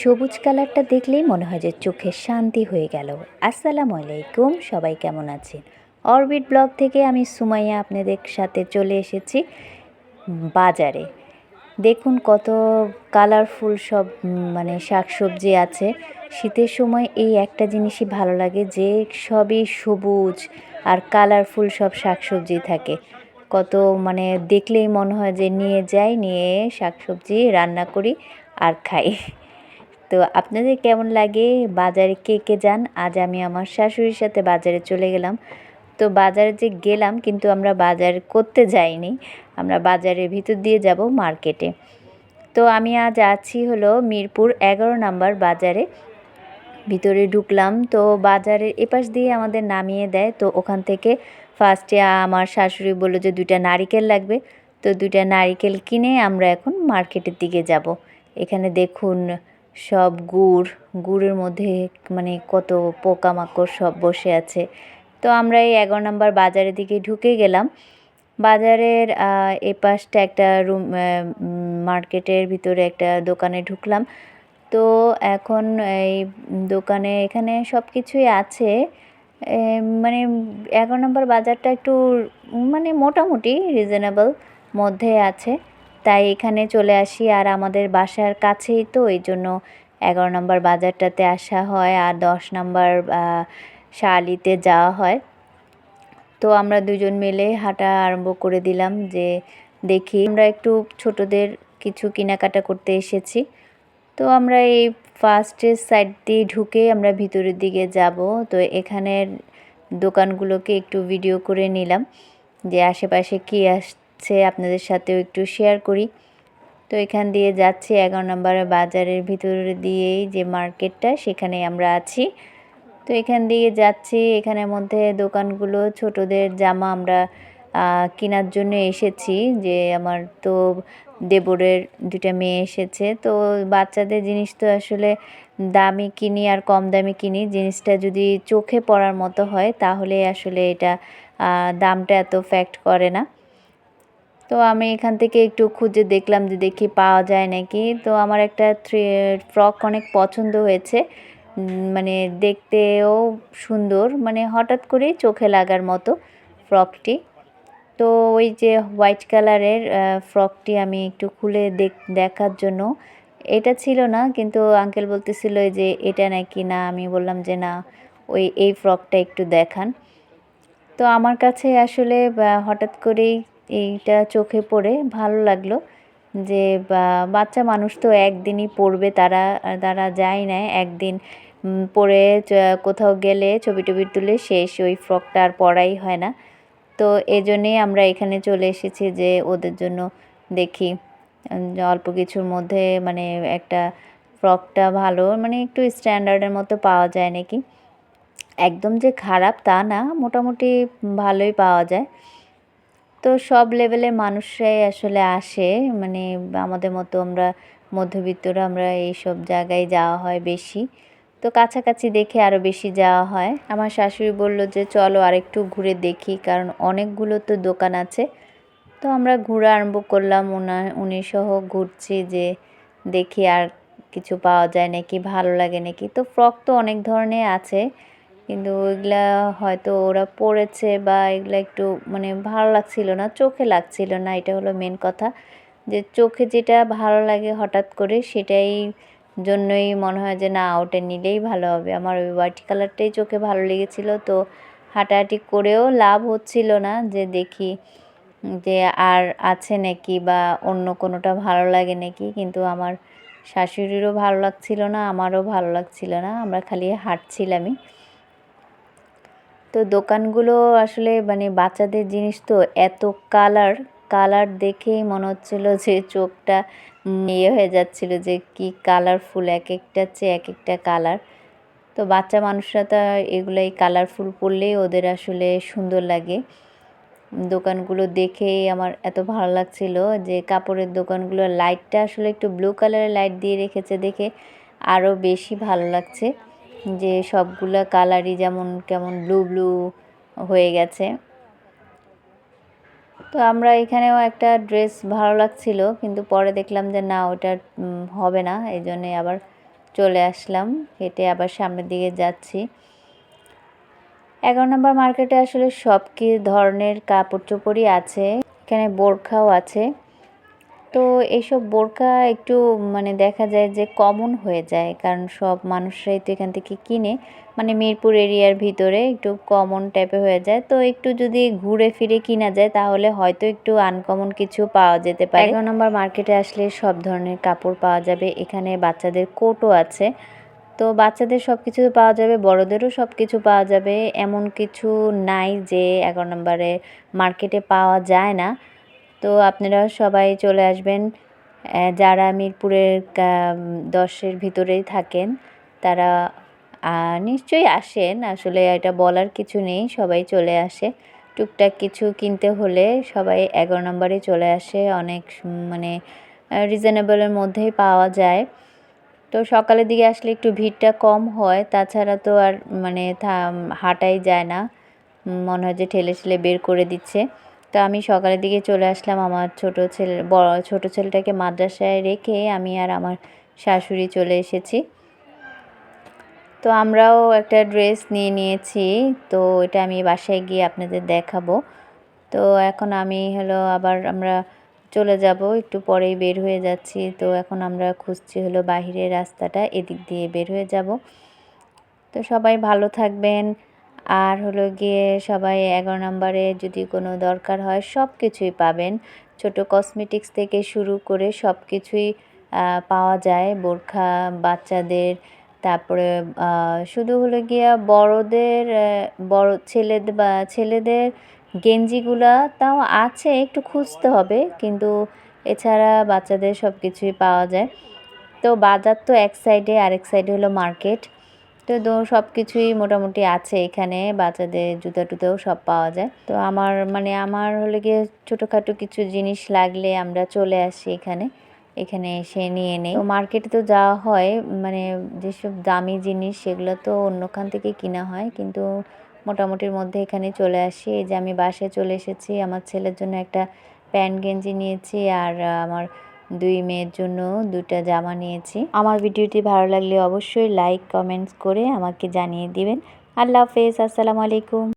সবুজ কালারটা দেখলেই মনে হয় যে চোখের শান্তি হয়ে গেল। আসসালামু আলাইকুম, সবাই কেমন আছেন? অরবিট ব্লগ থেকে আমি সুমাইয়া আপনাদের সাথে চলে এসেছি বাজারে। দেখুন কত কালারফুল সব মানে শাকসবজি আছে। শীতের সময় এই একটা জিনিসই ভালো লাগে যে সবই সবুজ আর কালারফুল সব শাকসবজি থাকে। কত মানে দেখলেই মনে হয় যে নিয়ে যাই, নিয়ে শাকসবজি রান্না করি আর খাই। তো আপনাদের কেমন লাগে? বাজারে কে কে যান? আজ আমি আমার শাশুড়ির সাথে বাজারে চলে গেলাম। তো বাজারে যে গেলাম কিন্তু আমরা বাজার করতে যাইনি। আমরা বাজারের ভিতর দিয়ে যাব মার্কেটে। তো আমি আজ আছি হলো মিরপুর এগারো নাম্বার বাজারে। ভিতরে ঢুকলাম। তো বাজারের এপাশ দিয়ে আমাদের নামিয়ে দেয়। তো ওখান থেকে ফার্স্টে আমার শাশুড়ি বলল যে দুইটা নারিকেল লাগবে। তো দুইটা নারিকেল কিনে আমরা এখন মার্কেটের দিকে যাব। এখানে দেখুন সব গুড় গুড়ের মধ্যে মানে কত পোকামাকড় সব বসে আছে। তো আমরা এই এগারো নম্বর বাজারের দিকে ঢুকে গেলাম। বাজারের আহ, এ পাশটা একটা রুম মার্কেটের ভিতরে একটা দোকানে ঢুকলাম। তো এখন এই দোকানে এখানে সব কিছুই আছে। মানে এগারো নম্বর বাজারটা একটু মানে মোটামুটি রিজনেবল মধ্যে আছে। তাই এখানে চলে আসি আর আমাদের বাসার কাছেই তো, এই জন্য এগারো নম্বর বাজারটাতে আসা হয় আর দশ নম্বর শালিতে যাওয়া হয়। তো আমরা দুজন মিলে হাঁটা আরম্ভ করে দিলাম যে দেখি আমরা একটু ছোটদের কিছু কেনাকাটা করতে এসেছি। তো আমরা এই ফার্স্টের সাইড দিয়ে ঢুকে আমরা ভিতরের দিকে যাব। তো এখানের দোকানগুলোকে একটু ভিডিও করে নিলাম যে আশেপাশে কী আসছে আপনাদের সাথেও একটু শেয়ার করি। তো এখান দিয়ে যাচ্ছি, এগারো নম্বর বাজারের ভিতরে দিয়েই যে মার্কেটটা সেখানে আমরা আছি। তো এখান দিয়ে যাচ্ছি, এখানের মধ্যে দোকানগুলো, ছোটদের জামা আমরা কেনার জন্য এসেছি। যে আমার তো দেবরের দুটা মেয়ে এসেছে। তো বাচ্চাদের জিনিস তো আসলে দামি কিনি আর কম দামি কিনি, জিনিসটা যদি চোখে পড়ার মতো হয়, তাহলে আসলে এটা দামটা এত ফ্যাক্ট করে না। তো আমি এখান থেকে একটু খুঁজে দেখলাম যে দেখি পাওয়া যায় নাকি। তো আমার একটা থ্রি, ফ্রক অনেক পছন্দ হয়েছে। মানে দেখতেও সুন্দর মানে হঠাৎ করেই চোখে লাগার মতো ফ্রকটি। তো ওই যে হোয়াইট কালারের ফ্রকটি আমি একটু খুলে দেখ, দেখার জন্য। এটা ছিল না, কিন্তু আঙ্কেল বলতেছিল যে এটা নাকি না, আমি বললাম যে না, ওই, এই ফ্রকটা একটু দেখান। তো আমার কাছে আসলে হঠাৎ করেই এইটা চোখে পড়ে ভালো লাগল যে বাচ্চা মানুষ তো একদিনই পড়বে, তারা তারা যায় না। একদিন পরে কোথাও গেলে ছবি টবি তুলে শেষ, ওই ফ্রকটা আর পরাই হয় না। তো এই জন্যেই আমরা এখানে চলে এসেছি যে, ওদের জন্য দেখি অল্প কিছুর মধ্যে মানে একটা ফ্রকটা ভালো মানে একটু স্ট্যান্ডার্ডের মতো পাওয়া যায় নাকি। একদম যে খারাপ তা না, মোটামুটি ভালোই পাওয়া যায়। তো সব লেভেলের মানুষরাই আসলে আসে। মানে আমাদের মতো আমরা মধ্যবিত্তরা আমরা এইসব জায়গায় যাওয়া হয় বেশি। তো কাছাকাছি দেখে আরও বেশি যাওয়া হয়। আমার শাশুড়ি বলল যে, চলো আরেকটু ঘুরে দেখি, কারণ অনেকগুলো তো দোকান আছে। তো আমরা ঘোরা আরম্ভ করলাম। ওনা উনি সহ ঘুরছি যে, দেখি আর কিছু পাওয়া যায় নাকি, ভালো লাগে নাকি। তো ফ্রক তো অনেক ধরনের আছে। কিন্তু ওইগুলা হয়তো ওরা পরেছে বা এগুলা একটু মানে ভালো লাগছিল না, চোখে লাগছিল না, এটা হলো মেন কথা। যে চোখে যেটা ভালো লাগে হঠাৎ করে সেটাই জন্যই মনে হয় যে না, ওটা নিলেই ভালো হবে। আমার ওই হোয়াইট কালারটাই চোখে ভালো লেগেছিল, তো হাঁটাহাঁটি করেও লাভ হচ্ছিল না যে দেখি যে আর আছে নাকি বা অন্য কোনোটা ভালো লাগে নাকি, কিন্তু আমার শাশুড়িরও ভালো লাগছিল না, আমারও ভালো লাগছিল না, আমরা খালি হাঁটছিলামই। তো দোকানগুলো আসলে মানে বাচ্চাদের জিনিস তো এত কালার কালার দেখেই মনে হচ্ছিল যে চোখটা ইয়ে হয়ে যাচ্ছিল যে কি কালারফুল এক একটা চেয়ে এক একটা কালার। তো বাচ্চা মানুষরা তো এগুলাই কালারফুল পরলেই ওদের আসলে সুন্দর লাগে। দোকানগুলো দেখেই আমার এত ভালো লাগছিল যে কাপড়ের দোকানগুলো লাইটটা আসলে একটু ব্লু কালারের লাইট দিয়ে রেখেছে দেখে আরও বেশি ভালো লাগছে। যে সবগুলো কালারই যেমন, কেমন ব্লু ব্লু হয়ে গেছে। তো আমরা এখানেও একটা ড্রেস ভালো লাগছিল, কিন্তু পরে দেখলাম যে না ওটা হবে না এই জন্যে আবার চলে আসলাম, হেঁটে আবার সামনের দিকে যাচ্ছি। এগারো নম্বর মার্কেটে আসলে সব কি ধরনের কাপড় চোপড়ই আছে, এখানে বোরখাও আছে। তো এইসব বোরকা একটু মানে দেখা যায় যে কমন হয়ে যায়, কারণ সব মানুষরাই তো এখান থেকে কিনে মানে মিরপুর এরিয়ার ভিতরে একটু কমন টাইপের হয়ে যায়। তো একটু যদি ঘুরে ফিরে কিনা যায়, তাহলে হয়তো একটু আনকমন কিছু পাওয়া যেতে পারে। এগারো নম্বর মার্কেটে আসলে সব ধরনের কাপড় পাওয়া যাবে। এখানে বাচ্চাদের কোটও আছে। তো বাচ্চাদের সব কিছু পাওয়া যাবে, বড়দেরও সব কিছু পাওয়া যাবে। এমন কিছু নাই যে এগারো নম্বরে মার্কেটে পাওয়া যায় না। তো আপনারা সবাই চলে আসবেন। যারা মিরপুরের দশের ভিতরেই থাকেন, তারা নিশ্চয়ই আসেন। আসলে এটা বলার কিছু নেই, সবাই চলে আসে। টুকটাক কিছু কিনতে হলে সবাই এগারো নম্বরে চলে আসে। অনেক মানে রিজনেবলের মধ্যেই পাওয়া যায়। তো সকালের দিকে আসলে একটু ভিড়টা কম হয়। তাছাড়া তো আর মানে হাঁটাই যায় না। মনে হয় যে ঠেলে ঠেলে বের করে দিচ্ছে। তো আমি সকালের দিকে চলে আসলাম আমার ছোট ছেলে, বড় ছোট ছেলেটাকে মাদ্রাসায় রেখে আমি আর আমার শাশুড়ি চলে এসেছি। তো আমরাও একটা ড্রেস নিয়ে নিয়েছি, তো এটা আমি বাসায় গিয়ে আপনাদের দেখাবো। তো এখন আমি হলো আবার আমরা চলে যাব, একটু পরেই বের হয়ে যাচ্ছি। তো এখন আমরা খুঁজছি হলো বাহিরের রাস্তাটা, এদিক দিয়ে বের হয়ে যাব। তো সবাই ভালো থাকবেন। আর হলো গিয়ে সবাই এগারো নম্বরে যদি কোনো দরকার হয় সব কিছুই পাবেন। ছোট কসমেটিক্স থেকে শুরু করে সব কিছুই পাওয়া যায়। বোরখা, বাচ্চাদের, তারপরে শুধু হলো গিয়া বড়দের বড় ছেলেদের বা, ছেলেদের গেঞ্জিগুলা তাও আছে, একটু খুঁজতে হবে। কিন্তু এছাড়া বাচ্চাদের সব কিছুই পাওয়া যায়। তো বাজার তো এক সাইডে আরেক সাইডে হলো মার্কেট তো সব কিছুই মোটামুটি আছে এখানে। বাচ্চাদের জুতা টুতাও সব পাওয়া যায়। তো আমার মানে আমার হলে গিয়ে ছোটোখাটো কিছু জিনিস লাগলে আমরা চলে আসি এখানে। এখানে এসে নিয়ে নেই। তো মার্কেটে তো যাওয়া হয়। মানে যেসব দামি জিনিস সেগুলো তো অন্যখান থেকে কিনা হয়। কিন্তু মোটামুটির মধ্যে এখানে চলে আসি। এই যে আমি বাসায় চলে এসেছি। আমার ছেলের জন্য একটা প্যান্ট গেঞ্জি নিয়েছি। আর আমার দুই মেয়ের জন্য দুটা জামা নিয়েছি। আমার ভিডিওটি ভালো লাগলে অবশ্যই লাইক কমেন্টস করে আমাকে জানিয়ে দিবেন। আল্লাহ হাফেজ, আসসালামু আলাইকুম।